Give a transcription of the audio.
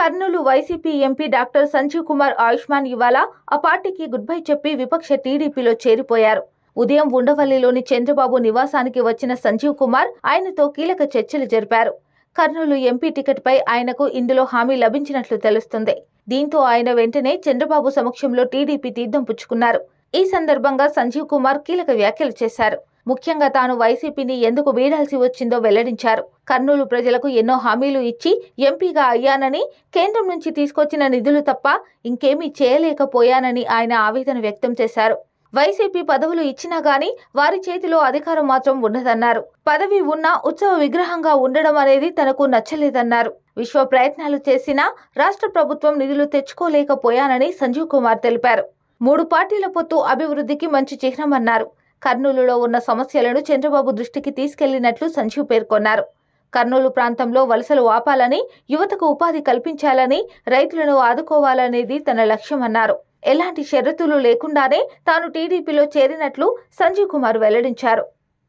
Kurnool YCP MP doctor Sanjeev Kumar Ayushman ఇవాళ ఆ పార్టీకి గుడ్ బై చెప్పి విపక్ష టీడీపీలో చేరిపోయారు. ఉదయం ఉండవల్లిలోని చంద్రబాబు నివాసానికి వచ్చిన సంజీవ్ కుమార్ ఆయనతో కీలక చర్చలు జరిపారు. కర్నూలు ఎంపీ టికెట్పై ఆయనకు ఇందులో హామీ లభించినట్లు తెలుస్తుంది. దీంతో ఆయన వెంటనే చంద్రబాబు సమక్షంలో టీడీపీ తీర్థం పుచ్చుకున్నారు. ఈ సందర్భంగా సంజీవ్ కుమార్ కీలక వ్యాఖ్యలు చేశారు. ముఖ్యంగా తాను వైసీపీని ఎందుకు వీడాల్సి వచ్చిందో వెల్లడించారు. కర్నూలు ప్రజలకు ఎన్నో హామీలు ఇచ్చి ఎంపీగా అయ్యానని కేంద్రం నుంచి తీసుకొచ్చిన నిధులు తప్ప ఇంకేమీ చేయలేకపోయానని ఆయన ఆవేదన వ్యక్తం చేశారు. వైసీపీ పదవులు ఇచ్చినా గాని వారి చేతిలో అధికారం మాత్రం ఉండదన్నారు పదవి ఉన్నా ఉత్సవ విగ్రహంగా ఉండడం అనేది తనకు నచ్చలేదన్నారు. విశ్వ ప్రయత్నాలు చేసినా రాష్ట్ర ప్రభుత్వం నిధులు తెచ్చుకోలేకపోయానని సంజీవ్ కుమార్ తెలిపారు. మూడు పార్టీల పొత్తు అభివృద్ధికి మంచి చిహ్నమన్నారు కర్నూలులో ఉన్న సమస్యలను చంద్రబాబు దృష్టికి తీసుకెళ్ళినట్లు సంజీవ్ పేర్కొన్నారు. కర్నూలు ప్రాంతంలో వలసలు ఆపాలని యువతకు ఉపాధి కల్పించాలని రైతులను ఆదుకోవాలనేది తన లక్ష్యమన్నారు ఎలాంటి షరతులు లేకుండానే తాను టీడీపీలో చేరినట్లు సంజీవ్ కుమార్ వెల్లడించారు.